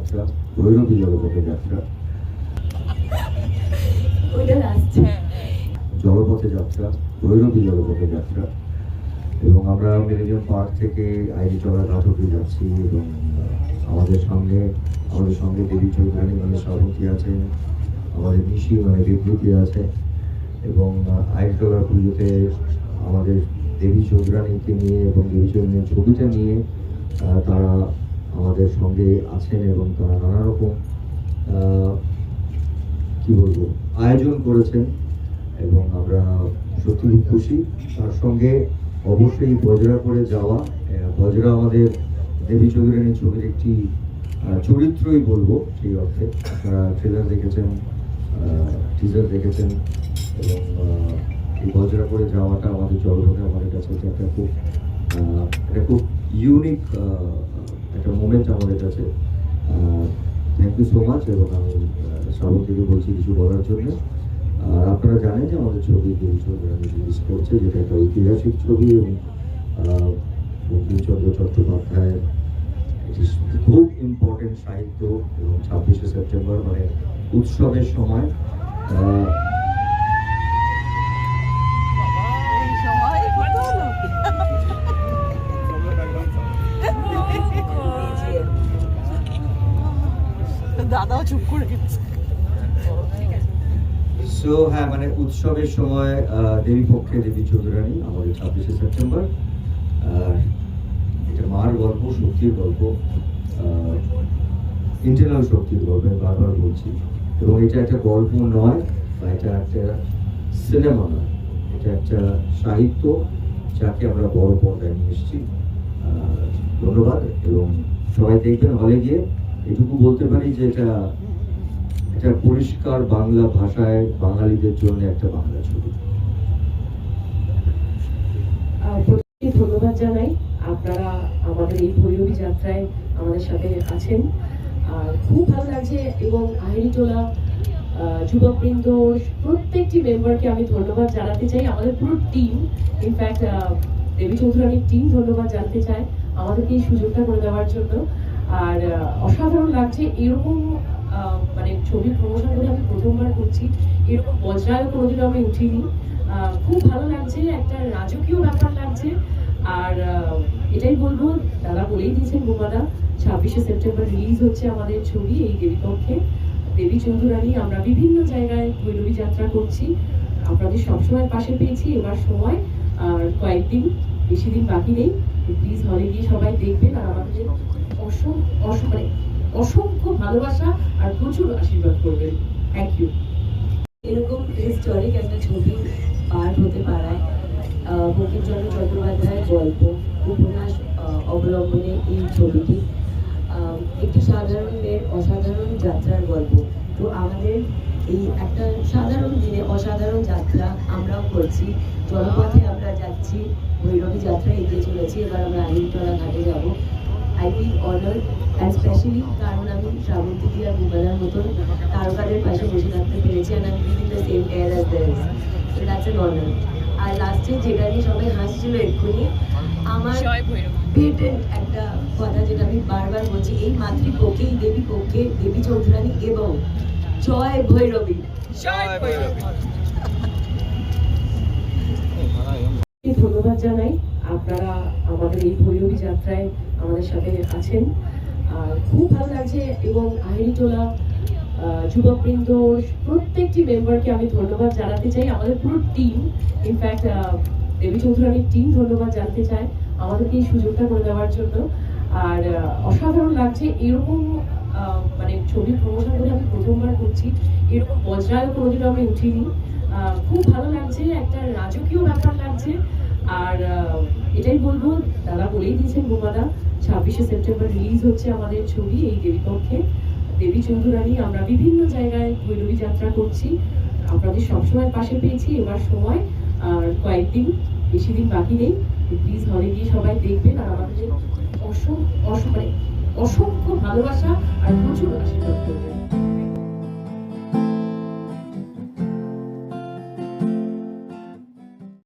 যাত্রা ভৈরবী জলপথে যাত্রা। জলপথে যাত্রা ভৈরবী জলপথে যাত্রা। এবং আমরা মিলেনিয়াম পার্ক থেকে আইনি চলা ঘাটকে যাচ্ছি এবং আমাদের সঙ্গে আমাদের সঙ্গে দেবী চৌধুরানী মানে শ্রাবন্তী আছেন, আমাদের নিশি মানে বিভূতি আছে এবং আইন চলার পুজোতে আমাদের দেবী চৌধুরানীকে নিয়ে এবং দেবী চৌধুরানীর ছবিটা নিয়ে তারা আমাদের সঙ্গে আছেন এবং তারা নানা রকম কি বলব, আয়োজন করেছেন এবং আমরা সত্যি খুশি। তার সঙ্গে অবশ্যই বজরা করে যাওয়া বজরা আমাদের দেবী চৌধুরানী ছবির একটি চরিত্রই বলব সেই অর্থে। আপনারা ট্রেলার দেখেছেন টিজার দেখেছেন এবং এই বজরা করে যাওয়াটা আমাদের জলপথে আমাদের কাছে একটা খুব একটা খুব ইউনিক একটা মোমেন্ট আমাদের কাছে থ্যাংক ইউ সো মাচ এবং আমি শ্রাবন্তীকে বলছি কিছু বলার জন্য। আর আপনারা জানেন যে আমাদের ছবি দেবী চৌধুরানী রিলিজ করছে, যেটা একটা ঐতিহাসিক ছবি এবং বঙ্কিমচন্দ্র চট্টোপাধ্যায় এটি খুব ইম্পর্টেন্ট সাহিত্য এবং ছাব্বিশে সেপ্টেম্বর মানে উৎসবের সময় আহ, এই সময় কত হলো? দাদাও চুপ করে সো হ্যাঁ মানে উৎসবের সময় দেবী পক্ষে দেবী চৌধুরানী, আমাদের ছাব্বিশে সেপ্টেম্বর। আর এটা মার গল্প, শক্তির গল্প ইন্টারনাল শক্তির গল্প বারবার বলছি। এবং এটা একটা গল্প নয়, বা এটা একটা সিনেমা নয়। এটা একটা সাহিত্য, যাকে আমরা বড় পর্দায় নিয়ে এসেছি। ধন্যবাদ, এবং সবাই দেখবেন হলে গিয়ে এটুকু বলতে পারি যে এটা এটা পরিষ্কার বাংলা ভাষায় বাঙালিদের জন্য একটা বাংলা ছবি। আহ, ধন্যবাদ জানাই। আপনারা আমাদের এই ভৈরবী যাত্রায় আমাদের সাথে আছেন। আর খুব ভালো লাগছে এবং আহিরিটোলা আহ, যুবকবৃন্দ প্রত্যেকটি মেম্বারকে আমি ধন্যবাদ জানাতে চাই। আমাদের পুরো টিম ইনফ্যাক্ট দেবী চৌধুরানীর টিম ধন্যবাদ জানতে চাই আমাদেরকে এই সুযোগটা করে দেওয়ার জন্য। আর অসাধারণ লাগছে। এরকম মানে ছবি প্রমোশন করে আমি প্রথমবার করছি। এরকম বজ্রায়ও কোনোদিনও আমি উঠিনি। খুব ভালো লাগছে, একটা রাজকীয় ব্যাপার লাগছে। আর এটাই বলব, দাদা বলেই দিয়েছেন বোমাদা ছাব্বিশে সেপ্টেম্বর রিলিজ হচ্ছে আমাদের ছবি এই দেবী পক্ষে দেবী চৌধুরানী, আমরা বিভিন্ন জায়গায় ভৈরবী যাত্রা করছি। আপনাদের সবসময় পাশে পেয়েছি, এবার সময়, আর কয়েকদিন, বেশি দিন বাকি নেই। প্লিজ হলে গিয়ে সবাই দেখবেন আর আমাদের অসংখ্য ভালোবাসা আর প্রচুর আশীর্বাদ করবেন থ্যাংক ইউ এরকম হিস্টোরিক একটা ছবি পার্ট হতে পারায় বঙ্কিমচন্দ্র চট্টোপাধ্যায়ের গল্প, উপন্যাস অবলম্বনে এই ছবিটি। একটি সাধারণ অসাধারণ যাত্রার গল্প। তো আমাদের এই একটা সাধারণ দিনে অসাধারণ যাত্রা আমরাও করছি। জলপথে আমরা যাচ্ছি, ভৈরবী যাত্রা এগিয়ে চলেছি। এবার আমরা আহিরতলা ঘাটে ফিল স্পেশালি কারণ আমি শ্রাবন্তী আর মুবাদার মতন তারকাদের পাশে বসে থাকতে পেরেছি অ্যান্ড আমি the same air as theirs so that's an honour আর লাস্টে যেটা নিয়ে সবাই হাসছিল এক্ষুনি আমার পেটেন্ট একটা কথা যেটা আমি বারবার বলছি এই মাতৃপক্ষে এই দেবী পক্ষে দেবী চৌধুরানী এবং জয় ভৈরবী। ধন্যবাদ জানাই। আপনারা আমাদের এই ভৈরবী যাত্রায় আমাদের সাথে আছেন। আর খুব ভালো লাগছে এবং আহিরিটোলা আহ, যুবকবৃন্দ প্রত্যেকটি মেম্বারকে আমি ধন্যবাদ জানাতে চাই। আমাদের পুরো টিম ইনফ্যাক্ট দেবী চৌধুরানীর টিম ধন্যবাদ জানতে চাই আমাদেরকে এই সুযোগটা করে দেওয়ার জন্য। আর অসাধারণ লাগছে এরকম মানে ছবির প্রমোশন করে আমি প্রথমবার করছি। এরকম বজ্রায়ও কোনোদিনও আমি উঠিনি। খুব ভালো লাগছে একটা রাজকীয় ব্যাপার লাগছে। আর এটাই বলব দাদা বলেই দিয়েছেন বোমাদা ছাব্বিশে সেপ্টেম্বর রিলিজ হচ্ছে আমাদের ছবি এই দেবী পক্ষে দেবী চৌধুরানী আমরা বিভিন্ন জায়গায় ভৈরবী যাত্রা করছি। আপনাদের সবসময় পাশে পেয়েছি, এবার সময়, আর কয়েকদিন, বেশি দিন বাকি নেই। প্লিজ হলে গিয়ে সবাই দেখবেন, আর আমাদের অসংখ্য মানে অসংখ্য ভালোবাসা আর প্রচুর আশীর্বাদ করবেন।